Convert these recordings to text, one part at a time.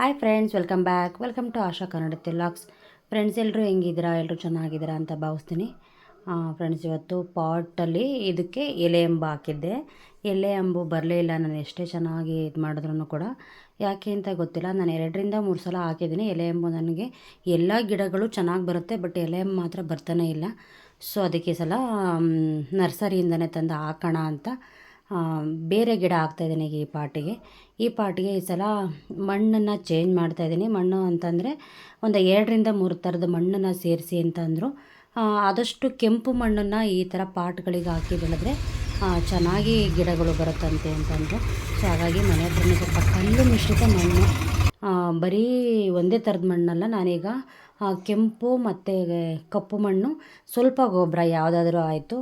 Hi friends welcome back welcome to Asha Kannada ತಿಲಾಕ್ಸ್ friends ಎಲ್ಲರೂ ಹೆಂಗಿದ್ದೀರಾ? ಎಲ್ಲರೂ ಚೆನ್ನಾಗಿದ್ದೀರಾ ಅಂತ ಭಾವಿಸ್ತೀನಿ. ಫ್ರೆಂಡ್ಸ್ ಇವತ್ತು ಪಾಟಲ್ಲಿ ಇದಕ್ಕೆ ಎಲೆ ಎಂಬು ಹಾಕಿದ್ದೆ. ಎಲೆ ಅಂಬು ಬರಲೇ ಇಲ್ಲ. ನಾನು ಎಷ್ಟೇ ಚೆನ್ನಾಗಿ ಇದು ಮಾಡಿದ್ರು ಕೂಡ. ಯಾಕೆ ಅಂತ ಗೊತ್ತಿಲ್ಲ. ನಾನು ಎರಡರಿಂದ ಮೂರು ಸಲ ಹಾಕಿದ್ದೀನಿ. ಎಲೆ ಎಂಬು ನನಗೆ ಎಲ್ಲ ಗಿಡಗಳು ಚೆನ್ನಾಗಿ ಬರುತ್ತೆ, ಬಟ್ ಎಲೆ ಎಂಬು ಮಾತ್ರ ಬರ್ತಾನೆ ಇಲ್ಲ. ಸೊ ಅದಕ್ಕೆ ಸಲ ನರ್ಸರಿಯಿಂದನೇ ತಂದು ಹಾಕೋಣ ಅಂತ ಬೇರೆ ಗಿಡ ಹಾಕ್ತಾಯಿದ್ದೀನಿ ಈ ಪಾಟಿಗೆ. ಈ ಪಾಟಿಗೆ ಈ ಸಲ ಮಣ್ಣನ್ನು ಚೇಂಜ್ ಮಾಡ್ತಾಯಿದ್ದೀನಿ ಮಣ್ಣು ಅಂತಂದರೆ ಒಂದು ಎರಡರಿಂದ ಮೂರು ಥರದ ಮಣ್ಣನ್ನು ಸೇರಿಸಿ ಅಂತಂದರು ಆದಷ್ಟು ಕೆಂಪು ಮಣ್ಣನ್ನು ಈ ಥರ ಪಾಟ್ಗಳಿಗೆ ಹಾಕಿ ಬೆಳೆದ್ರೆ ಚೆನ್ನಾಗಿ ಗಿಡಗಳು ಬರುತ್ತಂತೆ ಅಂತಂದರು ಸೊ ಹಾಗಾಗಿ ಮನೆ ಹತ್ರನೇ ಸ್ವಲ್ಪ ಕಲ್ಲು ಮಿಶ್ರಿತ ಮಣ್ಣು ಬರೀ ಒಂದೇ ಥರದ ಮಣ್ಣಲ್ಲ, ನಾನೀಗ ಕೆಂಪು ಮತ್ತು ಕಪ್ಪು ಮಣ್ಣು. ಸ್ವಲ್ಪ ಗೊಬ್ಬರ ಯಾವುದಾದ್ರೂ ಆಯಿತು.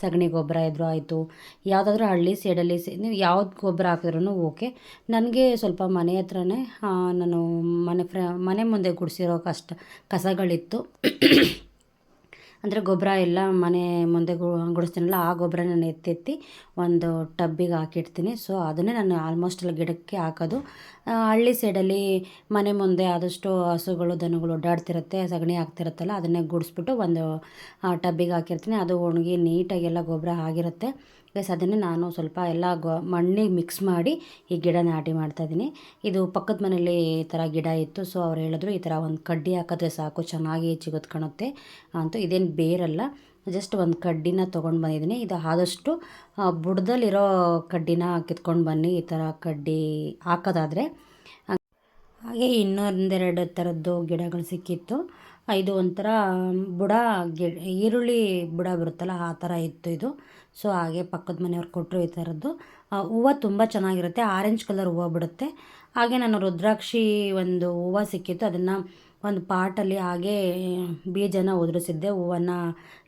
ಸಗಣಿ ಗೊಬ್ಬರ ಇದ್ರೂ ಆಯಿತು. ಯಾವುದಾದ್ರೂ ಹಳ್ಳಿ ಸೈಡಲ್ಲಿ ನೀವು ಯಾವ್ದು ಗೊಬ್ಬರ ಹಾಕಿದ್ರೂ ಓಕೆ. ನನಗೆ ಸ್ವಲ್ಪ ಮನೆ ಹತ್ರನೇ ನಾನು ಮನೆ ಫ್ರ, ಮನೆ ಮುಂದೆ ಗುಡಿಸಿರೋ ಕಷ್ಟ, ಕಸಗಳಿತ್ತು. ಅಂದರೆ ಗೊಬ್ಬರ ಎಲ್ಲ ಮನೆ ಮುಂದೆ ಗುಡಿಸ್ತೀನಲ್ಲ, ಆ ಗೊಬ್ಬರ ನಾನು ಎತ್ತೆತ್ತಿ ಒಂದು ಟಬ್ಬಿಗೆ ಹಾಕಿಡ್ತೀನಿ. ಸೊ ಅದನ್ನೇ ನಾನು ಆಲ್ಮೋಸ್ಟ್ ಎಲ್ಲ ಗಿಡಕ್ಕೆ ಹಾಕೋದು. ಹಳ್ಳಿ ಸೈಡಲ್ಲಿ ಮನೆ ಮುಂದೆ ಆದಷ್ಟು ಹಸುಗಳು, ದನಗಳು ಓಡಾಡ್ತಿರುತ್ತೆ, ಸಗಣಿ ಹಾಕ್ತಿರುತ್ತಲ್ಲ ಅದನ್ನೇ ಗುಡಿಸ್ಬಿಟ್ಟು ಒಂದು ಟಬ್ಬಿಗೆ ಹಾಕಿರ್ತೀನಿ. ಅದು ಒಣಗಿ ನೀಟಾಗೆಲ್ಲ ಗೊಬ್ಬರ ಆಗಿರುತ್ತೆ. ಪ್ಲಸ್ ಅದನ್ನೇ ನಾನು ಸ್ವಲ್ಪ ಎಲ್ಲ ಗೊ, ಮಣ್ಣಿಗೆ ಮಿಕ್ಸ್ ಮಾಡಿ ಈ ಗಿಡ ನಾಟಿ ಮಾಡ್ತಾಯಿದ್ದೀನಿ ಇದು ಪಕ್ಕದ ಮನೆಯಲ್ಲಿ ಈ ಥರ ಗಿಡ ಇತ್ತು ಸೊ ಅವ್ರು ಹೇಳಿದ್ರು ಈ ಥರ ಒಂದು ಕಡ್ಡಿ ಹಾಕಿದ್ರೆ ಸಾಕು, ಚೆನ್ನಾಗಿ ಚಿಗುತ್ಕೊಳುತ್ತೆ ಅಂತೂ. ಇದೇನು ಬೇರಲ್ಲ ಜಸ್ಟ್ ಒಂದು ಕಡ್ಡಿನ ತೊಗೊಂಡು ಬಂದಿದ್ದೀನಿ. ಇದು ಆದಷ್ಟು ಬುಡದಲ್ಲಿರೋ ಕಡ್ಡಿನ ಕಿತ್ಕೊಂಡು ಬನ್ನಿ, ಈ ಥರ ಕಡ್ಡಿ ಹಾಕೋದಾದರೆ. ಹಾಗೆ ಇನ್ನೊಂದೆರಡು ಥರದ್ದು ಗಿಡಗಳು ಸಿಕ್ಕಿತ್ತು. ಇದು ಒಂಥರ ಬುಡ ಗಿ ಈರುಳ್ಳಿ ಬುಡ ಬರುತ್ತಲ್ಲ, ಆ ಥರ ಇತ್ತು ಇದು. ಸೊ, ಹಾಗೆ ಪಕ್ಕದ ಮನೆಯವ್ರು ಕೊಟ್ಟರು ಈ ಥರದ್ದು. ಹೂವು ತುಂಬ ಚೆನ್ನಾಗಿರುತ್ತೆ, ಆರೆಂಜ್ ಕಲರ್ ಹೂವು ಬಿಡುತ್ತೆ. ಹಾಗೆ ನಾನು ರುದ್ರಾಕ್ಷಿ ಒಂದು ಹೂವು ಸಿಕ್ಕಿತ್ತು, ಅದನ್ನು ಒಂದು ಪಾಟಲ್ಲಿ ಹಾಗೆ ಬೀಜನ ಉದುರಿಸಿದ್ದೆ. ಹೂವನ್ನು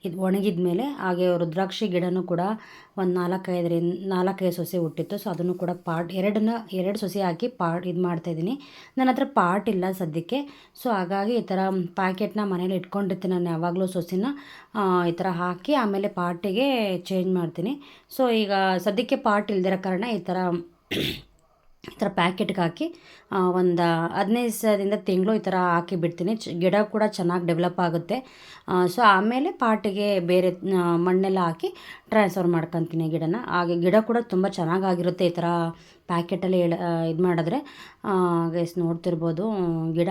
ಇದು ಒಣಗಿದ ಮೇಲೆ ಹಾಗೆ ರುದ್ರಾಕ್ಷಿ ಗಿಡನೂ ಕೂಡ ಒಂದು ನಾಲ್ಕೈದರಿಂದ ನಾಲ್ಕೈದು ಸೊಸೆ ಹುಟ್ಟಿತ್ತು. ಸೊ ಅದನ್ನು ಕೂಡ ಪಾಟ್, ಎರಡನ್ನ, ಎರಡು ಸೊಸೆ ಹಾಕಿ ಪಾಟ್ ಇದು ಮಾಡ್ತಾಯಿದ್ದೀನಿ ನನ್ನ ಹತ್ರ ಪಾಟ್ ಇಲ್ಲ ಸದ್ಯಕ್ಕೆ. ಸೊ ಹಾಗಾಗಿ ಈ ಥರ ಪ್ಯಾಕೆಟ್ನ ಮನೇಲಿ ಇಟ್ಕೊಂಡಿರ್ತೀನಿ ನಾನು ಯಾವಾಗಲೂ ಸೊಸಿನ. ಈ ಥರ ಹಾಕಿ ಆಮೇಲೆ ಪಾಟಿಗೆ ಚೇಂಜ್ ಮಾಡ್ತೀನಿ. ಸೊ ಈಗ ಸದ್ಯಕ್ಕೆ ಪಾಟ್ ಇಲ್ದಿರೋ ಕಾರಣ ಈ ಥರ ಈ ಥರ ಪ್ಯಾಕೆಟ್ಗೆ ಹಾಕಿ ಒಂದು ಹದಿನೈದು ದಿವಸದಿಂದ ತಿಂಗಳು ಈ ಥರ ಹಾಕಿ ಬಿಡ್ತೀನಿ. ಗಿಡ ಕೂಡ ಚೆನ್ನಾಗಿ ಡೆವಲಪ್ ಆಗುತ್ತೆ. ಸೊ ಆಮೇಲೆ ಪಾಟಿಗೆ ಬೇರೆ ಮಣ್ಣೆಲ್ಲ ಹಾಕಿ ಟ್ರಾನ್ಸ್ಫರ್ ಮಾಡ್ಕೊತೀನಿ ಗಿಡನ. ಹಾಗೆ ಗಿಡ ಕೂಡ ತುಂಬ ಚೆನ್ನಾಗಾಗಿರುತ್ತೆ ಈ ಥರ ಪ್ಯಾಕೆಟಲ್ಲಿ ಇದು ಮಾಡಿದ್ರೆ ಗೈಸ್ ನೋಡ್ತಿರ್ಬೋದು. ಗಿಡ,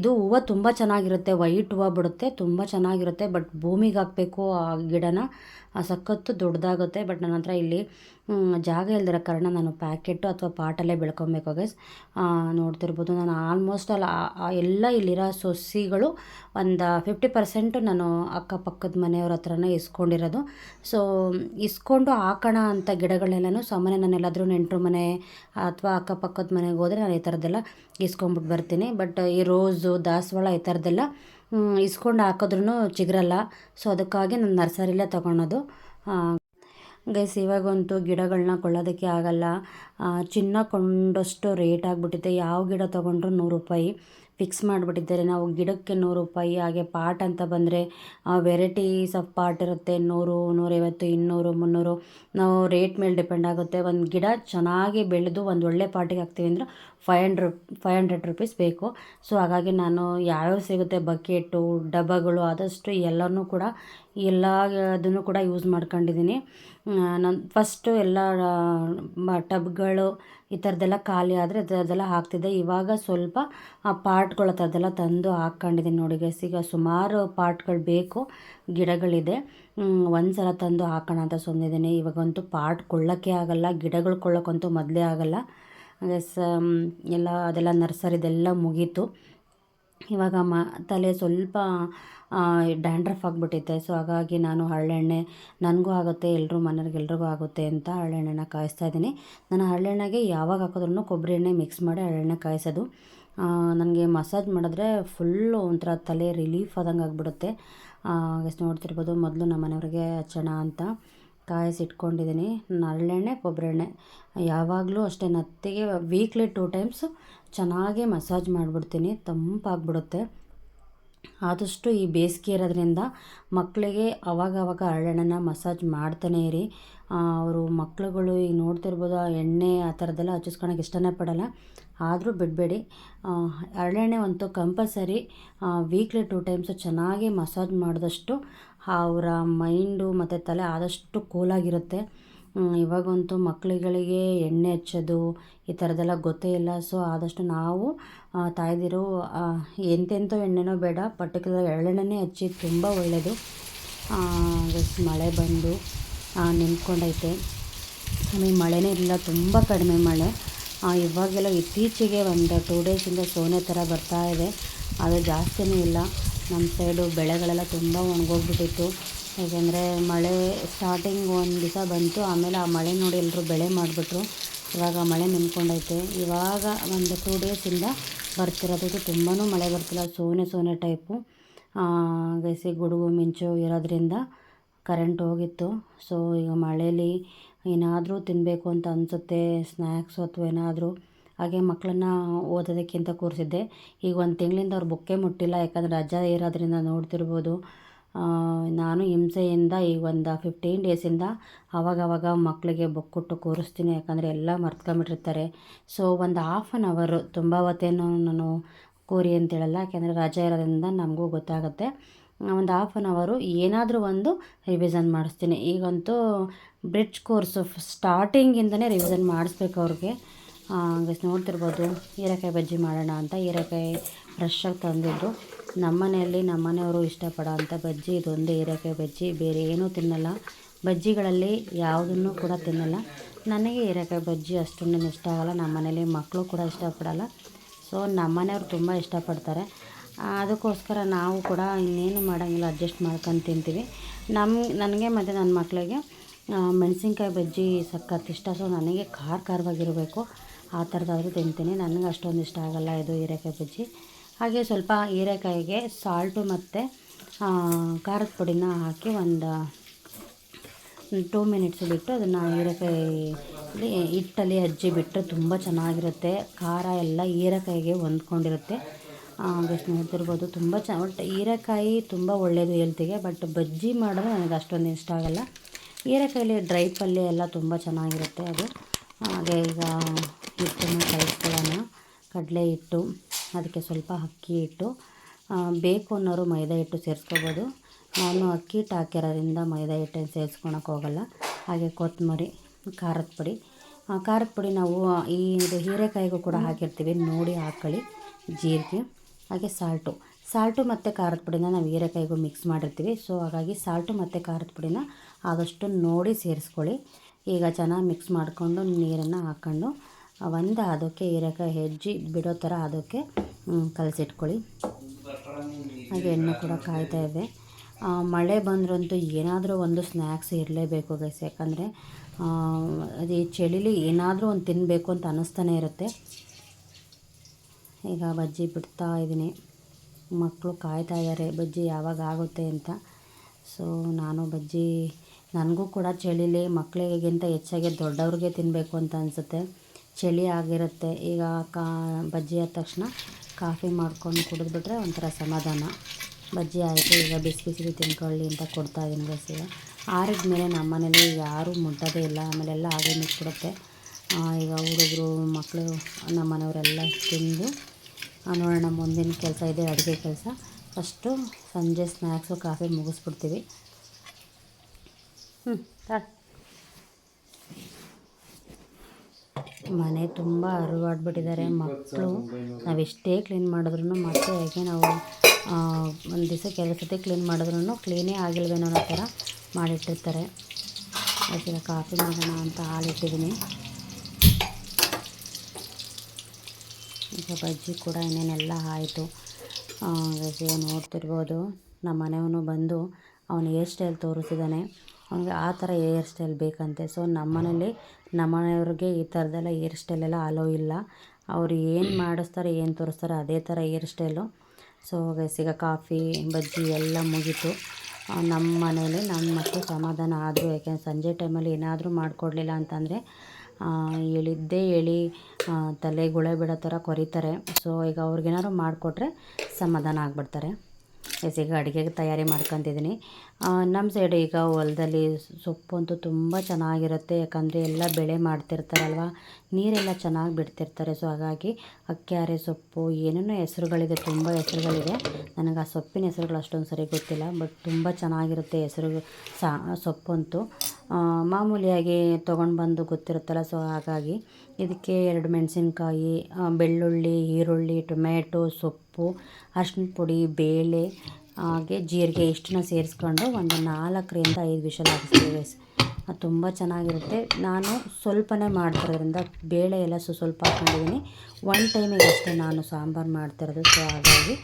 ಇದು ಹೂವು ತುಂಬ ಚೆನ್ನಾಗಿರುತ್ತೆ ವೈಟ್ ಹೂವು ಬಿಡುತ್ತೆ, ತುಂಬ ಚೆನ್ನಾಗಿರುತ್ತೆ ಬಟ್ ಭೂಮಿಗೆ ಹಾಕಬೇಕು ಆ ಗಿಡನ. ಸಖತ್ತು ದೊಡ್ಡದಾಗುತ್ತೆ ಬಟ್ ನನ್ನ ಹತ್ರ ಇಲ್ಲಿ ಜಾಗ ಇಲ್ದಿರೋ ಕಾರಣ ನಾನು ಪ್ಯಾಕೆಟು ಅಥವಾ ಪಾಟಲ್ಲೇ ಬೆಳ್ಕೊಬೇಕು ಗೈಸ್ ನೋಡ್ತಿರ್ಬೋದು. ನಾನು ಆಲ್ಮೋಸ್ಟ್ ಅಲ್ಲ ಎಲ್ಲ ಇಲ್ಲಿರೋ ಸೊಸಿಗಳು ಒಂದು ಫಿಫ್ಟಿ ಪರ್ಸೆಂಟು ನಾನು ಅಕ್ಕಪಕ್ಕದ ಮನೆಯವ್ರ ಹತ್ರನೇ ಇಸ್ಕೊಂಡಿರೋದು. ಸೊ ಇಸ್ಕೊಂಡು ಹಾಕೋಣ ಅಂತ ಗಿಡಗಳೆಲ್ಲನೂ ಸಾಮಾನ್ಯ ನಾನು ಎಲ್ಲಾದರೂ ನೆಂಟರು ಮನೆ ಅಥವಾ ಅಕ್ಕಪಕ್ಕದ ಮನೆಗೆ ಹೋದರೆ ನಾನು ಈ ಥರದ್ದೆಲ್ಲ ಇಸ್ಕೊಂಬಿಟ್ಟು ಬರ್ತೀನಿ. ಬಟ್ ಈ ರೋಸು, ದಾಸವಾಳ ಈ ಥರದ್ದೆಲ್ಲ ಇಸ್ಕೊಂಡು ಹಾಕಿದ್ರೂ ಚಿಗುರಲ್ಲ. ಸೊ ಅದಕ್ಕಾಗಿ ನಾನು ನರ್ಸರಿಲೇ ತೊಗೊಳೋದು. ಗೈಸ್ ಇವಾಗಂತೂ ಗಿಡಗಳನ್ನ ಕೊಳ್ಳೋದಕ್ಕೆ ಆಗಲ್ಲ. ಚಿನ್ನ ಕೊಂಡಷ್ಟು ರೇಟ್ ಆಗಿಬಿಟ್ಟಿದೆ. ಯಾವ ಗಿಡ ತೊಗೊಂಡ್ರು ನೂರು ರೂಪಾಯಿ. ಫಿಕ್ಸ್ ಮಾಡಿಬಿಟ್ಟಿದ್ದಾರೆ. ನಾವು ಗಿಡಕ್ಕೆ ನೂರು ರೂಪಾಯಿ, ಹಾಗೆ ಪಾಟ್ ಅಂತ ಬಂದರೆ ವೆರೈಟೀಸ್ ಆಫ್ ಪಾಟ್ ಇರುತ್ತೆ. ನೂರು, ನೂರೈವತ್ತು, ಇನ್ನೂರು, ಮುನ್ನೂರು. ನಾವು ರೇಟ್ ಮೇಲೆ ಡಿಪೆಂಡ್ ಆಗುತ್ತೆ. ಒಂದು ಗಿಡ ಚೆನ್ನಾಗಿ ಬೆಳೆದು ಒಂದು ಒಳ್ಳೆ ಪಾಟಿಗೆ ಹಾಕ್ತೀವಿ ಅಂದ್ರೆ five hundred five hundred rupees ಬೇಕು. ಸೊ ಹಾಗಾಗಿ ನಾನು ಯಾವ್ಯಾವ ಸಿಗುತ್ತೆ ಬಕೆಟು ಡಬ್ಬಗಳು, ಆದಷ್ಟು ಎಲ್ಲನೂ ಕೂಡ, ಎಲ್ಲ ಅದನ್ನು ಕೂಡ ಯೂಸ್ ಮಾಡ್ಕೊಂಡಿದ್ದೀನಿ. ನಾನು ಫಸ್ಟು ಎಲ್ಲ ಟಬ್ಗಳು, ಈ ಥರದ್ದೆಲ್ಲ ಖಾಲಿ ಆದರೆ ಅದೆಲ್ಲ ಹಾಕ್ತಿದ್ದೆ. ಇವಾಗ ಸ್ವಲ್ಪ, ಆ, ಪಾಟ್ಗಳ ಥರದ್ದೆಲ್ಲ ತಂದು ಹಾಕ್ಕೊಂಡಿದ್ದೀನಿ ನೋಡಿ ಈಗ ಸುಮಾರು ಪಾಟ್ಗಳು ಬೇಕು, ಗಿಡಗಳಿದೆ. ಒಂದು ಸಲ ತಂದು ಹಾಕೋಣ ಅಂತ ಸುಮ್ಮನಿದ್ದೀನಿ ಇವಾಗಂತೂ ಪಾಟ್ ಕೊಳ್ಳೋಕ್ಕೆ ಆಗಲ್ಲ, ಗಿಡಗಳು ಕೊಳ್ಳೋಕ್ಕಂತೂ ಮೊದಲೇ ಆಗಲ್ಲ. ಗೈಸ್ ಎಲ್ಲ, ಅದೆಲ್ಲ ನರ್ಸರಿದೆಲ್ಲ ಮುಗೀತು. ಇವಾಗ ಮ, ತಲೆ ಸ್ವಲ್ಪ ಡ್ಯಾಂಡ್ರಫ್ ಆಗಿಬಿಟ್ಟಿದೆ ಸೊ, ಹಾಗಾಗಿ ನಾನು ಹರಳೆಣ್ಣೆ, ನನಗೂ ಆಗುತ್ತೆ ಎಲ್ಲರೂ ಮನೆಯವ್ರಿಗೆ ಎಲ್ರಿಗೂ ಆಗುತ್ತೆ ಅಂತ ಹರಳೆಣ್ಣೆನ ಕಾಯಿಸ್ತಾ ಇದ್ದೀನಿ. ನಾನು ಹರಳೆಣ್ಣೆಗೆ ಯಾವಾಗ ಹಾಕಿದ್ರೂ ಕೊಬ್ಬರಿ ಎಣ್ಣೆ ಮಿಕ್ಸ್ ಮಾಡಿ ಹರಳೆಣ್ಣೆ ಕಾಯಿಸೋದು. ನನಗೆ ಮಸಾಜ್ ಮಾಡಿದ್ರೆ ಫುಲ್ಲು ಒಂಥರ ತಲೆ ರಿಲೀಫ್ ಆದಂಗೆ ಆಗಿಬಿಡುತ್ತೆ. ಎಷ್ಟು ನೋಡ್ತಿರ್ಬೋದು, ಮೊದಲು ನಮ್ಮ ಮನೆಯವ್ರಿಗೆ ಹಚ್ಚೋಣ ಅಂತ. ಕಾಯಿಸಿ ಇಟ್ಕೊಂಡಿದ್ದೀನಿ. ಹರಳೆಣ್ಣೆ ಕೊಬ್ಬರಿ ಎಣ್ಣೆ ಯಾವಾಗಲೂ ಅಷ್ಟೇ ನತ್ತಿಗೆ ವೀಕ್ಲಿ ಟೂ ಟೈಮ್ಸ್ ಚೆನ್ನಾಗಿ ಮಸಾಜ್ ಮಾಡಿಬಿಡ್ತೀನಿ. ತಂಪಾಗ್ಬಿಡುತ್ತೆ. ಆದಷ್ಟು ಈ ಬೇಸಿಗೆ ಇರೋದ್ರಿಂದ ಮಕ್ಕಳಿಗೆ ಅವಾಗವಾಗ ಅವಾಗ ಹರಳೆಣ್ಣೆನ ಮಸಾಜ್ ಮಾಡ್ತಾನೇ ಇರಿ. ಅವರು ಮಕ್ಕಳುಗಳು ಈಗ ನೋಡ್ತಿರ್ಬೋದು, ಆ ಎಣ್ಣೆ ಆ ಥರದ್ದೆಲ್ಲ ಹಚ್ಚಿಸ್ಕೊಳಕ್ಕೆ ಇಷ್ಟನೇ ಪಡಲ್ಲ. ಆದರೂ ಬಿಡಬೇಡಿ. ಹರಳೆಣ್ಣೆ ಅಂತೂ ಕಂಪಲ್ಸರಿ ವೀಕ್ಲಿ ಟೂ ಟೈಮ್ಸು ಚೆನ್ನಾಗಿ ಮಸಾಜ್ ಮಾಡಿದಷ್ಟು ಅವರ ಮೈಂಡು ಮತ್ತು ತಲೆ ಆದಷ್ಟು ಕೂಲಾಗಿರುತ್ತೆ ಇವಾಗಂತೂ ಮಕ್ಕಳುಗಳಿಗೆ ಎಣ್ಣೆ ಹಚ್ಚೋದು, ಈ ಥರದ್ದೆಲ್ಲ ಗೊತ್ತೇ ಇಲ್ಲ. ಸೊ ಆದಷ್ಟು ನಾವು ತಾಯ್ದಿರು ಎಂತೆಂಥ ಎಣ್ಣೆನೋ ಬೇಡ ಪರ್ಟಿಕ್ಯುಲರ್ ಎಳ್ಳೆಣ್ಣೆನೇ ಹಚ್ಚಿ ತುಂಬ ಒಳ್ಳೆಯದು ಜಸ್ಟ್ ಮಳೆ ಬಂದು ನಿಂತ್ಕೊಂಡೈತೆ. ಆಮೇಲೆ ಮಳೆನೇ ಇಲ್ಲ, ತುಂಬ ಕಡಿಮೆ ಮಳೆ. ಇವಾಗೆಲ್ಲ ಇತ್ತೀಚೆಗೆ ಒಂದು ಟೂ ಡೇಸಿಂದ ಸೋನೆ ಥರ ಬರ್ತಾ ಇದೆ. ಅದು ಜಾಸ್ತಿನೂ ಇಲ್ಲ. ನಮ್ಮ ಸೈಡು ಬೆಳೆಗಳೆಲ್ಲ ತುಂಬ ಒಣಗೋಗ್ಬಿಟ್ಟಿತ್ತು. ಯಾಕೆಂದರೆ ಮಳೆ ಸ್ಟಾರ್ಟಿಂಗ್ ಒಂದು ದಿವಸ ಬಂತು, ಆಮೇಲೆ ಆ ಮಳೆ ನೋಡಿ ಎಲ್ಲರೂ ಬೆಳೆ ಮಾಡಿಬಿಟ್ರು. ಇವಾಗ ಮಳೆ ನಿಂತ್ಕೊಂಡೈತೆ. ಇವಾಗ ಒಂದು ಟೂ ಡೇಸಿಂದ ಬರ್ತಿರೋದಕ್ಕೆ ತುಂಬಾ ಮಳೆ ಬರ್ತಿಲ್ಲ. ಸೋನೆ ಸೋನೆ ಟೈಪು ಗಸಿ, ಗುಡುಗು, ಮಿಂಚು ಇರೋದ್ರಿಂದ ಕರೆಂಟ್ ಹೋಗಿತ್ತು. ಸೊ ಈಗ ಮಳೇಲಿ ಏನಾದರೂ ತಿನ್ನಬೇಕು ಅಂತ ಅನಿಸುತ್ತೆ ಸ್ನ್ಯಾಕ್ಸ್ ಅಥವಾ ಏನಾದರೂ. ಹಾಗೆ ಮಕ್ಕಳನ್ನ ಓದೋದಕ್ಕಿಂತ ಕೂರಿಸಿದ್ದೆ. ಈಗ ಒಂದು ತಿಂಗಳಿಂದ ಅವ್ರು ಬುಕ್ಕೇ ಮುಟ್ಟಿಲ್ಲ, ಯಾಕಂದರೆ ರಜಾ ಇರೋದ್ರಿಂದ ನೋಡ್ತಿರ್ಬೋದು. ನಾನು ಹಿಂಸೆಯಿಂದ ಈಗ ಒಂದು ಫಿಫ್ಟೀನ್ ಡೇಸಿಂದ ಅವಾಗವಾಗ ಮಕ್ಕಳಿಗೆ ಬುಕ್ ಕೊಟ್ಟು ಕೂರಿಸ್ತೀನಿ, ಯಾಕಂದರೆ ಎಲ್ಲ ಮರ್ತ್ಕೊಂಬಿಟ್ಟಿರ್ತಾರೆ. ಸೊ ಒಂದು ಹಾಫ್ ಆನ್ ಅವರು ತುಂಬ ಹೊತ್ತೇನು ನಾನು ಕೋರಿ ಅಂತೇಳಲ್ಲ ಯಾಕೆಂದರೆ ರಜೆ ಇರೋದ್ರಿಂದ ನಮಗೂ ಗೊತ್ತಾಗುತ್ತೆ. ಒಂದು ಹಾಫ್ ಆನ್ ಅವರು ಏನಾದರೂ ಒಂದು ರಿವಿಸನ್ ಮಾಡಿಸ್ತೀನಿ. ಈಗಂತೂ ಬ್ರಿಡ್ಜ್ ಕೋರ್ಸು ಸ್ಟಾರ್ಟಿಂಗಿಂದನೇ ರಿವಿಸನ್ ಮಾಡಿಸ್ಬೇಕು ಅವ್ರಿಗೆ. ಹಂಗೆ ನೋಡ್ತಿರ್ಬೋದು, ಹೀರೆಕಾಯಿ ಬಜ್ಜಿ ಮಾಡೋಣ ಅಂತ ಹೀರೆಕಾಯಿ ಫ್ರೆಶ್ಶಾಗಿ ತಂದಿದ್ರು ನಮ್ಮನೆಯಲ್ಲಿ ನಮ್ಮನೆಯವರು ನಮ್ಮ ಮನೆಯವರು ಇಷ್ಟಪಡೋ ಅಂಥ ಬಜ್ಜಿ, ಇದೊಂದೇ ಹೀರೆಕಾಯಿ ಬಜ್ಜಿ, ಬೇರೆ ಏನೂ ತಿನ್ನಲ್ಲ. ಬಜ್ಜಿಗಳಲ್ಲಿ ಯಾವುದನ್ನು ಕೂಡ ತಿನ್ನಲ್ಲ. ನನಗೆ ಹೀರೆಕಾಯಿ ಬಜ್ಜಿ ಅಷ್ಟೊಂದು ಇಷ್ಟ ಆಗಲ್ಲ ನಮ್ಮನೇಲಿ ಮಕ್ಕಳು ಕೂಡ ಇಷ್ಟಪಡಲ್ಲ. ಸೊ ನಮ್ಮ ಮನೆಯವ್ರು ತುಂಬ ಇಷ್ಟಪಡ್ತಾರೆ. ಅದಕ್ಕೋಸ್ಕರ ನಾವು ಕೂಡ ಇನ್ನೇನು ಮಾಡೋಂಗಿಲ್ಲ ಅಡ್ಜಸ್ಟ್ ಮಾಡ್ಕೊಂಡು ತಿಂತೀವಿ. ನಮ್ಮ ನನಗೆ ಮತ್ತು ನನ್ನ ಮಕ್ಕಳಿಗೆ ಮೆಣಸಿನ್ಕಾಯಿ ಬಜ್ಜಿ ಸಖತ್ ಇಷ್ಟ. ಸೊ ನನಗೆ ಖಾರ ಖಾರವಾಗಿರಬೇಕು. ಆ ಥರದಾದರೂ ತಿಂತೀನಿ. ನನಗೆ ಅಷ್ಟೊಂದು ಇಷ್ಟ ಆಗಲ್ಲ ಇದು ಹೀರೆಕಾಯಿ ಬಜ್ಜಿ. ಹಾಗೆ ಸ್ವಲ್ಪ ಹೀರೆಕಾಯಿಗೆ ಸಾಲ್ಟು ಮತ್ತು ಖಾರದ ಪುಡಿನ ಹಾಕಿ ಒಂದು ಟೂ ಮಿನಿಟ್ಸ್ ಬಿಟ್ಟು ಅದನ್ನು ಹೀರೆಕಾಯಿ ಹಿಟ್ಟಲ್ಲಿ ಅಜ್ಜಿ ಬಿಟ್ಟರೆ ತುಂಬ ಚೆನ್ನಾಗಿರುತ್ತೆ. ಖಾರ ಎಲ್ಲ ಹೀರೆಕಾಯಿಗೆ ಹೊಂದ್ಕೊಂಡಿರುತ್ತೆ. ಬೆಸ್ಟ್ ನೋಡ್ತಿರ್ಬೋದು ತುಂಬ ಚ, ಒಟ್ಟು ಹೀರೆಕಾಯಿ ತುಂಬ ಒಳ್ಳೆಯದು ಹೆಲ್ತಿಗೆ ಬಟ್ ಬಜ್ಜಿ ಮಾಡಿದ್ರೆ ನನಗೆ ಅಷ್ಟೊಂದು ಇಷ್ಟ ಆಗಲ್ಲ. ಹೀರೆಕಾಯಲ್ಲಿ ಡ್ರೈ ಪಲ್ಯ ಎಲ್ಲ ತುಂಬ ಚೆನ್ನಾಗಿರುತ್ತೆ ಅದು. ಹಾಗೆ ಈಗ ಹಿಟ್ಟನ್ನು ಕಲಿಸ್ಕೊಳ್ಳೋಣ ಕಡಲೆ ಹಿಟ್ಟು, ಅದಕ್ಕೆ ಸ್ವಲ್ಪ ಅಕ್ಕಿ ಹಿಟ್ಟು ಬೇಕು ಅನ್ನೋರು ಮೈದಾ ಹಿಟ್ಟು ಸೇರಿಸ್ಕೋಬೋದು. ನಾನು ಅಕ್ಕಿ ಹಿಟ್ಟು ಹಾಕಿರೋದ್ರಿಂದ ಮೈದಾ ಹಿಟ್ಟನ್ನು ಸೇರಿಸ್ಕೊಳಕ್ಕೆ ಹೋಗಲ್ಲ. ಹಾಗೆ ಕೊತ್ತಂಬರಿ, ಖಾರದ ಪುಡಿ. ಖಾರದ ಪುಡಿ ನಾವು ಈ ಇದು ಹೀರೆಕಾಯಿಗೂ ಕೂಡ ಹಾಕಿರ್ತೀವಿ. ನೋಡಿ ಹಾಕ್ಕೊಳ್ಳಿ ಜೀರಿಗೆ, ಹಾಗೆ ಸಾಲ್ಟು. ಸಾಲ್ಟು ಮತ್ತು ಖಾರದ ಪುಡಿನ ನಾವು ಹೀರೆಕಾಯಿಗೂ ಮಿಕ್ಸ್ ಮಾಡಿರ್ತೀವಿ. ಸೊ ಹಾಗಾಗಿ ಸಾಲ್ಟು ಮತ್ತು ಖಾರದ ಪುಡಿನ ಆದಷ್ಟು ನೋಡಿ ಸೇರಿಸ್ಕೊಳ್ಳಿ. ಈಗ ಚೆನ್ನಾಗಿ ಮಿಕ್ಸ್ ಮಾಡಿಕೊಂಡು ನೀರನ್ನು ಹಾಕ್ಕೊಂಡು ಒಂದು ಅದಕ್ಕೆ ಹೀರೆಕಾಯಿ ಹೆಜ್ಜಿ ಬಿಡೋ ಥರ ಅದಕ್ಕೆ ಕಲಸಿಟ್ಕೊಳ್ಳಿ. ಹಾಗೆ ಎಣ್ಣೆ ಕೂಡ ಕಾಯ್ತಾ ಇದೆ ಮಳೆ ಬಂದ್ರಂತೂ ಏನಾದರೂ ಒಂದು ಸ್ನ್ಯಾಕ್ಸ್ ಇರಲೇಬೇಕು ಗೈಸ್ ಯಾಕಂದರೆ ಅದು ಈ ಚಳಿಲಿ ಏನಾದರೂ ಒಂದು ತಿನ್ನಬೇಕು ಅಂತ ಅನ್ನಿಸ್ತಾನೆ ಇರುತ್ತೆ. ಈಗ ಬಜ್ಜಿ ಬಿಡ್ತಾ ಇದ್ದೀನಿ. ಮಕ್ಕಳು ಕಾಯ್ತಾ ಇದ್ದಾರೆ, ಬಜ್ಜಿ ಯಾವಾಗ ಆಗುತ್ತೆ ಅಂತ. ಸೊ ನಾನು ಬಜ್ಜಿ ನನಗೂ ಕೂಡ ಚಳಿಲಿ ಮಕ್ಕಳಿಗಿಂತ ಹೆಚ್ಚಾಗಿ ದೊಡ್ಡವ್ರಿಗೆ ತಿನ್ನಬೇಕು ಅಂತ ಅನಿಸುತ್ತೆ. ಚಳಿ ಆಗಿರುತ್ತೆ. ಈಗ ಕಾ, ಬಜ್ಜಿ ಆದ ತಕ್ಷಣ ಕಾಫಿ ಮಾಡ್ಕೊಂಡು ಕುಡಿದ್ಬಿಟ್ರೆ ಒಂಥರ ಸಮಾಧಾನ. ಬಜ್ಜಿ ಆಯಿತು, ಈಗ ಬಿಸಿ ಬಿಸಿಲಿ ತಿನ್ಕೊಳ್ಳಿ ಅಂತ ಕೊಡ್ತಾ ಇದ್ದೀನಿ ಬಸ್ಸಿಗೆ ಆರಿದ ಮೇಲೆ ನಮ್ಮ ಮನೇಲಿ ಯಾರೂ ಮುಟ್ಟೋದೇ ಇಲ್ಲ. ಆಮೇಲೆಲ್ಲ ಹಾಗೆ ಮುಟ್ಬಿಡುತ್ತೆ. ಈಗ ಹುಡುಗರು ಮಕ್ಕಳು ನಮ್ಮ ಮನೆಯವರೆಲ್ಲ ತಿಂದು ನೋಡೋಣ ಮುಂದಿನ ಕೆಲಸ ಇದೆ, ಅಡುಗೆ ಕೆಲಸ. ಫಸ್ಟು ಸಂಜೆ ಸ್ನ್ಯಾಕ್ಸು ಕಾಫಿ ಮುಗಿಸ್ಬಿಡ್ತೀವಿ. ಹ್ಞೂ ಮನೆ ತುಂಬ ಅರಿವಾಡ್ಬಿಟ್ಟಿದ್ದಾರೆ ಮಕ್ಕಳು. ನಾವೆಷ್ಟೇ ಕ್ಲೀನ್ ಮಾಡಿದ್ರು ಮತ್ತೆ ಹೇಗೆ ನಾವು ಒಂದು ದಿವಸ ಕೆಲವು ಕ್ಲೀನ್ ಮಾಡಿದ್ರು ಕ್ಲೀನೇ ಆಗಿಲ್ವೇನೋ ಅನ್ನೋ ಥರ ಮಾಡಿಟ್ಟಿರ್ತಾರೆ. ಅದಕ್ಕೆ ಕಾಫಿ ಮಾಡೋಣ ಅಂತ ಹಾಲಿಟ್ಟಿದ್ದೀನಿ. ಈಗ ಬಜ್ಜಿ ಕೂಡ ಇನ್ನೇನೆಲ್ಲ ಆಯಿತು. ನೋಡ್ತಿರ್ಬೋದು ನಮ್ಮ ಮನೆಯವನು ಬಂದು ಅವನು ಹೇರ್ ಸ್ಟೈಲ್ ತೋರಿಸಿದ್ದಾನೆ ಅವನಿಗೆ ಆ ಥರ ಹೇರ್ ಸ್ಟೈಲ್ ಬೇಕಂತೆ. ಸೊ ನಮ್ಮನೇಲಿ, ನಮ್ಮನೆಯವ್ರಿಗೆ ನಮ್ಮ ಮನೆಯವ್ರಿಗೆ ಈ ಥರದ್ದೆಲ್ಲ ಹೇರ್ ಸ್ಟೈಲೆಲ್ಲ ಅಲೋ ಇಲ್ಲ. ಅವ್ರು ಏನು ಮಾಡಿಸ್ತಾರೆ, ಏನು ತೋರಿಸ್ತಾರೆ, ಅದೇ ಥರ ಹೇರ್ ಸ್ಟೈಲು. ಸೊ ಗೈಸ್ ಈಗ ಕಾಫಿ, ಬಜ್ಜಿ ಎಲ್ಲ ಮುಗೀತು. ನಮ್ಮ ಮನೇಲಿ ನಮ್ಮ ಮಕ್ಕಳು ಸಮಾಧಾನ ಆದರೂ. ಯಾಕೆಂದ್ರೆ ಸಂಜೆ ಟೈಮಲ್ಲಿ ಏನಾದರೂ ಮಾಡಿಕೊಡ್ಲಿಲ್ಲ ಅಂತಂದರೆ ಹೇಳಿದ್ದೇ ಹೇಳಿ ತಲೆ ಗುಳೆ ಬಿಡೋ ಥರ ಕೊರಿತಾರೆ. ಸೊ ಈಗ ಅವ್ರಿಗೇನಾದ್ರು ಮಾಡಿಕೊಟ್ರೆ ಸಮಾಧಾನ ಆಗಿಬಿಡ್ತಾರೆ. ಎಸ್ ಈಗ ಅಡುಗೆಗೆ ತಯಾರಿ ಮಾಡ್ಕೊತಿದ್ದೀನಿ. ನಮ್ಮ ಸೈಡ್ ಈಗ ಹೊಲದಲ್ಲಿ ಸೊಪ್ಪು ಅಂತೂ ತುಂಬ ಚೆನ್ನಾಗಿರುತ್ತೆ. ಯಾಕಂದರೆ ಎಲ್ಲ ಬೆಳೆ ಮಾಡ್ತಿರ್ತಾರಲ್ವ? ನೀರೆಲ್ಲ ಚೆನ್ನಾಗಿ ಬಿಡ್ತಿರ್ತಾರೆ. ಸೊ ಹಾಗಾಗಿ ಅಕ್ಕಿಯಾರೆ ಸೊಪ್ಪು, ಏನೇನೋ ಹೆಸರುಗಳಿದೆ. ತುಂಬ ಹೆಸರುಗಳಿದೆ. ನನಗೆ ಆ ಸೊಪ್ಪಿನ ಹೆಸರುಗಳು ಅಷ್ಟೊಂದು ಸರಿ ಗೊತ್ತಿಲ್ಲ. ಬಟ್ ತುಂಬ ಚೆನ್ನಾಗಿರುತ್ತೆ ಹೆಸರು ಸಾ ಸೊಪ್ಪಂತೂ ಮಾಮೂಲಿಯಾಗಿ ತೊಗೊಂಡು ಬಂದು ಗೊತ್ತಿರುತ್ತಲ್ಲ ಸೊ ಹಾಗಾಗಿ ಇದಕ್ಕೆ ಎರಡು ಮೆಣಸಿನ್ಕಾಯಿ ಬೆಳ್ಳುಳ್ಳಿ, ಈರುಳ್ಳಿ, ಟೊಮ್ಯಾಟೊ, ಸೊಪ್ಪು ಅರ್ಶಿನ ಪುಡಿ, ಬೇಳೆ, ಹಾಗೆ ಜೀರಿಗೆ ಇಷ್ಟನ್ನ ಸೇರಿಸ್ಕೊಂಡು ಒಂದು ನಾಲ್ಕರಿಂದ ಐದು ವಿಷಲ್ ಹಾಕಿಸ್ತೀವಿ. ಅದು ತುಂಬ ಚೆನ್ನಾಗಿರುತ್ತೆ. ನಾನು ಸ್ವಲ್ಪನೇ ಮಾಡ್ತಿರೋದ್ರಿಂದ ಬೇಳೆ ಎಲ್ಲ ಸೊ, ಸ್ವಲ್ಪ ಹಾಕ್ಕೊಂಡಿದ್ದೀನಿ ಒನ್ ಟೈಮಿಗೆ ಅಷ್ಟೇ ನಾನು ಸಾಂಬಾರು ಮಾಡ್ತಿರೋದು ಸೊ ಹಾಗಾಗಿ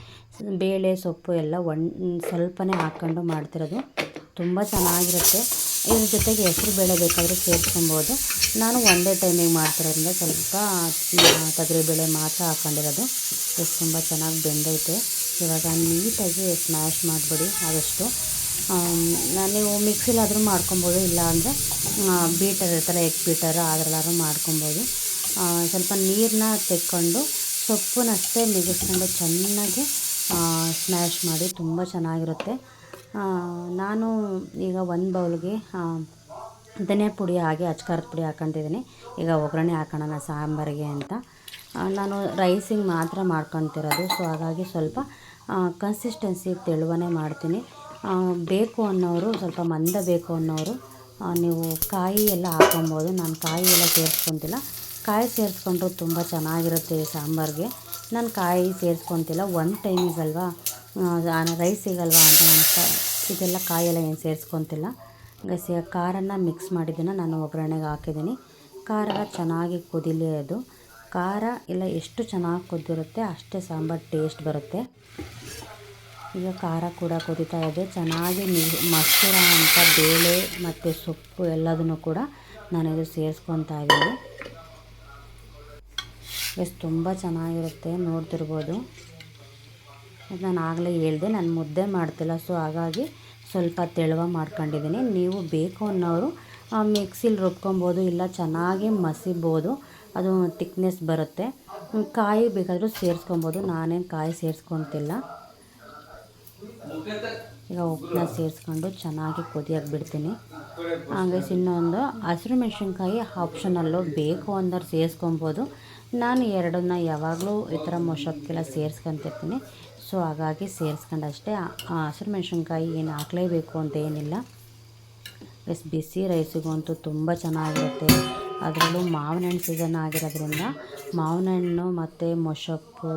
ಬೇಳೆ, ಸೊಪ್ಪು ಎಲ್ಲ ಒನ್, ಸ್ವಲ್ಪನೇ ಹಾಕ್ಕೊಂಡು ಮಾಡ್ತಿರೋದು. ತುಂಬ ಚೆನ್ನಾಗಿರುತ್ತೆ. ಇದ್ರ ಜೊತೆಗೆ ಹೆಸರು ಬೇಳೆ ಬೇಕಾದರೆ ಸೇರಿಸ್ಕೊಬೋದು. ನಾನು ಒಂದೇ ಟೈಮಿಗೆ ಮಾಡ್ತಿರೋದ್ರಿಂದ ಸ್ವಲ್ಪ ತೊಗರಿಬೇಳೆ ಮಾತ್ರ ಹಾಕ್ಕೊಂಡಿರೋದು ಎಷ್ಟು ತುಂಬ ಚೆನ್ನಾಗಿ ಬೆಂದೈತೆ. ಇವಾಗ ನೀಟಾಗಿ ಸ್ಮ್ಯಾಶ್ ಮಾಡಿಬಿಡಿ ಆದಷ್ಟು. ನಾನು ನೀವು ಮಿಕ್ಸಿಲಾದರೂ ಮಾಡ್ಕೊಬೋದು, ಇಲ್ಲ ಅಂದರೆ ಬೀಟರ್ ಇರ್ತಾರೆ ಎಗ್ ಬೀಟರ್ ಅದರಲ್ಲಾದ್ರೂ ಮಾಡ್ಕೊಬೋದು. ಸ್ವಲ್ಪ ನೀರನ್ನ ತೆಕ್ಕೊಂಡು ಸೊಪ್ಪನ್ನಷ್ಟೇ ಮಿಗಿಸ್ಕೊಂಡು ಚೆನ್ನಾಗಿ ಸ್ಮ್ಯಾಶ್ ಮಾಡಿ, ತುಂಬ ಚೆನ್ನಾಗಿರುತ್ತೆ. ನಾನು ಈಗ ಒಂದು ಬೌಲ್ಗೆ ಧನಿಯಾ ಪುಡಿ ಹಾಗೆ ಅಚ್ಕಾರದ ಪುಡಿ ಹಾಕ್ಕೊಂಡಿದ್ದೀನಿ ಈಗ ಒಗ್ಗರಣೆ ಹಾಕೋಣ ಸಾಂಬಾರಿಗೆ ಅಂತ. ನಾನು ರೈಸಿಂಗ್ ಮಾತ್ರ ಮಾಡ್ಕೊತಿರೋದು. ಸೊ ಹಾಗಾಗಿ ಸ್ವಲ್ಪ ಕನ್ಸಿಸ್ಟೆನ್ಸಿ ತೆಳುವನೆ ಮಾಡ್ತೀನಿ. ಬೇಕು ಅನ್ನೋರು, ಸ್ವಲ್ಪ ಮಂದ ಬೇಕು ಅನ್ನೋರು ನೀವು ಕಾಯಿ ಎಲ್ಲ ಹಾಕೊಬೋದು. ನಾನು ಕಾಯಿ ಎಲ್ಲ ಸೇರಿಸ್ಕೊತಿಲ್ಲ. ಕಾಯಿ ಸೇರಿಸ್ಕೊಂಡ್ರು ತುಂಬ ಚೆನ್ನಾಗಿರುತ್ತೆ ಸಾಂಬಾರಿಗೆ. ನಾನು ಕಾಯಿ ಸೇರಿಸ್ಕೊತಿಲ್ಲ. ಒಂದು ಟೈಮಿಗಲ್ವಾ ರೈಸಿಗಲ್ವಾ ಅಂತ ನಾನು ಇದೆಲ್ಲ ಕಾಯೆಲ್ಲ ಏನು ಸೇರಿಸ್ಕೊತಿಲ್ಲ. ಗಸಿ ಖಾರನ ಮಿಕ್ಸ್ ಮಾಡಿದ್ದನ್ನು ನಾನು ಒಗ್ಗರಣೆಗೆ ಹಾಕಿದ್ದೀನಿ. ಖಾರ ಚೆನ್ನಾಗಿ ಕುದಿಲಿ ಅದು. ಖಾರ ಇಲ್ಲ ಎಷ್ಟು ಚೆನ್ನಾಗಿ ಕುದ್ದಿರುತ್ತೆ ಅಷ್ಟೇ ಸಾಂಬಾರು ಟೇಸ್ಟ್ ಬರುತ್ತೆ. ಈಗ ಖಾರ ಕೂಡ ಕುದೀತಾ ಇದೆ. ಚೆನ್ನಾಗಿ ಮಸೂರ ಅಂತ ಬೇಳೆ ಮತ್ತು ಸೊಪ್ಪು ಎಲ್ಲದನ್ನು ಕೂಡ ನಾನು ಇದು ಸೇರಿಸ್ಕೊತಾ ಇದ್ದೀನಿ. ಎಷ್ಟು ತುಂಬ ಚೆನ್ನಾಗಿರುತ್ತೆ, ನೋಡ್ತಿರ್ಬೋದು. ನಾನು ಆಗಲೇ ಹೇಳಿದೆ, ನಾನು ಮುದ್ದೆ ಮಾಡ್ತಿಲ್ಲ ಸೊ ಹಾಗಾಗಿ ಸ್ವಲ್ಪ ತೆಳುವ ಮಾಡ್ಕೊಂಡಿದ್ದೀನಿ. ನೀವು ಬೇಕು ಅನ್ನೋರು ಮಿಕ್ಸಿಲಿ ರುಬ್ಕೊಬೋದು, ಇಲ್ಲ ಚೆನ್ನಾಗಿ ಮಸಿಬೋದು, ಅದು ತಿಕ್ನೆಸ್ ಬರುತ್ತೆ. ಕಾಯಿ ಬೇಕಾದರೂ ಸೇರಿಸ್ಕೊಬೋದು, ನಾನೇನು ಕಾಯಿ ಸೇರಿಸ್ಕೊತಿಲ್ಲ. ಈಗ ಉಪ್ಪನ್ನ ಸೇರಿಸ್ಕೊಂಡು ಚೆನ್ನಾಗಿ ಕುದಿಯಾಗಿ ಬಿಡ್ತೀನಿ. ಹಾಗೆ ಇನ್ನೊಂದು ಹಸಿರು ಮೆಣಸಿನ್ಕಾಯಿ ಆಪ್ಷನಲ್ಲು ಬೇಕು ಅಂದ್ರೆ ಸೇರಿಸ್ಕೊಬೋದು. ನಾನು ಎರಡನ್ನ ಯಾವಾಗಲೂ ಈ ಥರ ಮೊಶಪ್ಗೆಲ್ಲ ಸೇರಿಸ್ಕೊಂತಿರ್ತೀನಿ. ಸೊ ಹಾಗಾಗಿ ಸೇರಿಸ್ಕೊಂಡು ಅಷ್ಟೇ, ಆ ಹಸಿರು ಮೆಣಸಿನ್ಕಾಯಿ ಏನು ಹಾಕಲೇಬೇಕು ಅಂತ ಏನಿಲ್ಲ. ಎಸ್ ಬಿಸಿ ರೈಸಿಗಂತೂ ತುಂಬ ಚೆನ್ನಾಗಿರುತ್ತೆ. ಅದರಲ್ಲೂ ಮಾವಿನ ಹಣ್ಣು ಸೀಸನ್ ಆಗಿರೋದ್ರಿಂದ ಮಾವಿನ ಹಣ್ಣು ಮತ್ತು ಮೊಸಪ್ಪು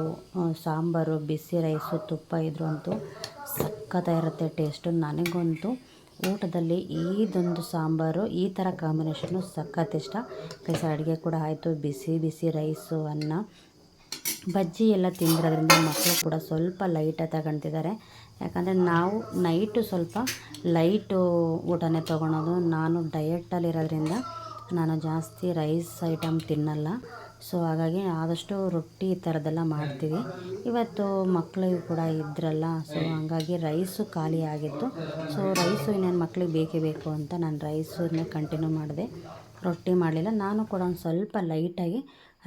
ಸಾಂಬಾರು, ಬಿಸಿ ರೈಸು, ತುಪ್ಪ ಇದ್ರು ಅಂತೂ ಸಖತ್ತಾಗಿರುತ್ತೆ ಟೇಸ್ಟು ನನಗಂತೂ ಊಟದಲ್ಲಿ ಈದೊಂದು ಸಾಂಬಾರು, ಈ ಥರ ಕಾಂಬಿನೇಷನ್ನು ಸಖತ್ ಇಷ್ಟ. ಕೈಸ ಅಡುಗೆ ಕೂಡ ಆಯಿತು, ಬಿಸಿ ಬಿಸಿ ರೈಸು, ಅನ್ನ ಬಜ್ಜಿ ಎಲ್ಲ ತಿಂದಿರೋದ್ರಿಂದ ಮಕ್ಕಳು ಕೂಡ ಸ್ವಲ್ಪ ಲೈಟಾಗಿ ತಗೊತಿದ್ದಾರೆ. ಯಾಕಂದರೆ ನಾವು ನೈಟು ಸ್ವಲ್ಪ ಲೈಟು ಊಟನೇ ತೊಗೊಳೋದು. ನಾನು ಡಯಟಲ್ಲಿರೋದ್ರಿಂದ ನಾನು ಜಾಸ್ತಿ ರೈಸ್ ಐಟಮ್ ತಿನ್ನಲ್ಲ. ಸೊ ಹಾಗಾಗಿ ಆದಷ್ಟು ರೊಟ್ಟಿ ಈ ಥರದ್ದೆಲ್ಲ ಮಾಡ್ತೀವಿ. ಇವತ್ತು ಮಕ್ಕಳಿಗೂ ಕೂಡ ಇದ್ರಲ್ಲ ಸೊ ಹಾಗಾಗಿ ರೈಸು ಖಾಲಿ ಆಗಿತ್ತು. ಸೊ ರೈಸು ಇನ್ನೇನು ಮಕ್ಳಿಗೆ ಬೇಕೇ ಬೇಕು ಅಂತ ನಾನು ರೈಸನ್ನೇ ಕಂಟಿನ್ಯೂ ಮಾಡಿದೆ. ರೊಟ್ಟಿ ಮಾಡಲಿಲ್ಲ. ನಾನು ಕೂಡ ಒಂದು ಸ್ವಲ್ಪ ಲೈಟಾಗಿ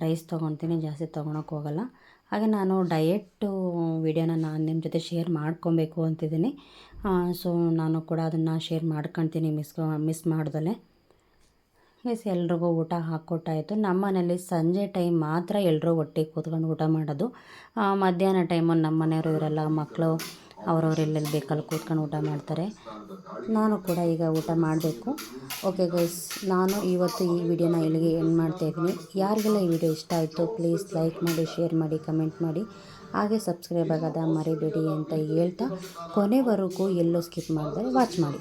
ರೈಸ್ ತೊಗೊತೀನಿ, ಜಾಸ್ತಿ ತೊಗೊಳಕ್ಕೆ ಹೋಗಲ್ಲ. ಹಾಗೆ ನಾನು ಡಯೆಟ್ಟು ವಿಡಿಯೋನ ನಾನು ನಿಮ್ಮ ಜೊತೆ ಶೇರ್ ಮಾಡ್ಕೊಬೇಕು ಅಂತಿದ್ದೀನಿ. ಸೊ ನಾನು ಕೂಡ ಅದನ್ನು ಶೇರ್ ಮಾಡ್ಕೊತೀನಿ ಮಿಸ್ ಮಿಸ್ ಮಾಡ್ದಲೆ. ಎಸ್ ಎಲ್ರಿಗೂ ಊಟ ಹಾಕ್ಕೊಟ್ಟಾಯಿತು ನಮ್ಮ ಮನೇಲಿ ಸಂಜೆ ಟೈಮ್ ಮಾತ್ರ ಎಲ್ಲರೂ ಒಟ್ಟಿಗೆ ಕೂತ್ಕೊಂಡು ಊಟ ಮಾಡೋದು. ಮಧ್ಯಾಹ್ನ ಟೈಮು ನಮ್ಮ ಮನೆಯವರು ಇವರೆಲ್ಲ ಮಕ್ಕಳು ಅವ್ರವ್ರು ಎಲ್ಲೆಲ್ಲಿ ಬೇಕಲ್ಲಿ ಕೂತ್ಕೊಂಡು ಊಟ ಮಾಡ್ತಾರೆ. ನಾನು ಕೂಡ ಈಗ ಊಟ ಮಾಡಬೇಕು. ಓಕೆ ಗೈಸ್ ನಾನು ಇವತ್ತು ಈ ವಿಡಿಯೋನ ಇಲ್ಲಿಗೆ ಎಂಡ್ ಮಾಡ್ತಾ ಇದ್ದೀನಿ. ಯಾರಿಗೆಲ್ಲ ಈ ವಿಡಿಯೋ ಇಷ್ಟ ಆಯಿತು ಪ್ಲೀಸ್ ಲೈಕ್ ಮಾಡಿ ಶೇರ್ ಮಾಡಿ ಕಮೆಂಟ್ ಮಾಡಿ. ಹಾಗೆ ಸಬ್ಸ್ಕ್ರೈಬ್ ಆಗೋದ ಮರಿಬೇಡಿ ಅಂತ ಹೇಳ್ತಾ ಕೊನೆವರೆಗೂ ಎಲ್ಲೂ ಸ್ಕಿಪ್ ಮಾಡಿದ್ರೆ ವಾಚ್ ಮಾಡಿ.